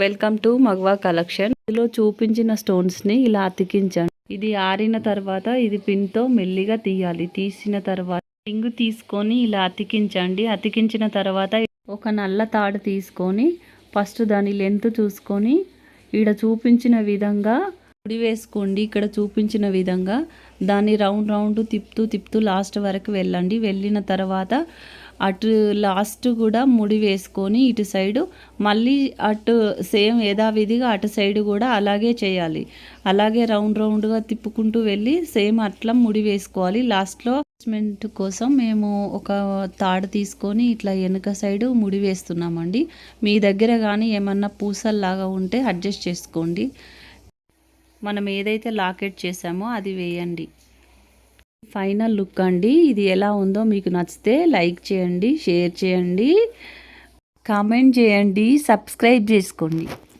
Welcome to మగవా collection. ఇందులో చూపించిన స్టోన్స్ని ఇలా అతికించండి. ఇది ఆరిన తర్వాత ఇది పిన్తో మెల్లిగా తీయాలి. తీసిన తర్వాత రింగు తీసుకొని ఇలా అతికించండి. అతికించిన తర్వాత ఒక నల్ల తాడు తీసుకొని ఫస్ట్ దాని లెంత్ చూసుకొని ఈడ చూపించిన విధంగా ముడి వేసుకోండి. ఇక్కడ చూపించిన విధంగా దాన్ని రౌండ్ రౌండ్ తిప్పుతూ తిప్పుతూ లాస్ట్ వరకు వెళ్ళండి. వెళ్ళిన తర్వాత అటు లాస్ట్ కూడా ముడి వేసుకొని ఇటు సైడు మళ్ళీ అటు సేమ్ యథావిధిగా అటు సైడ్ కూడా అలాగే చేయాలి. అలాగే రౌండ్ రౌండ్గా తిప్పుకుంటూ వెళ్ళి సేమ్ అట్లా ముడి వేసుకోవాలి. లాస్ట్లో అడ్జస్ట్మెంట్ కోసం మేము ఒక తాడు తీసుకొని ఇట్లా వెనుక సైడు ముడి వేస్తున్నామండి. మీ దగ్గర కానీ ఏమన్నా పూసల్లాగా ఉంటే అడ్జస్ట్ చేసుకోండి. మనం ఏదైతే లాకెట్ చేసామో అది వేయండి. ఫైనల్ లుక్ అండి. ఇది ఎలా ఉందో మీకు నచ్చితే లైక్ చేయండి షేర్ చేయండి కామెంట్ చేయండి సబ్స్క్రైబ్ చేసుకోండి.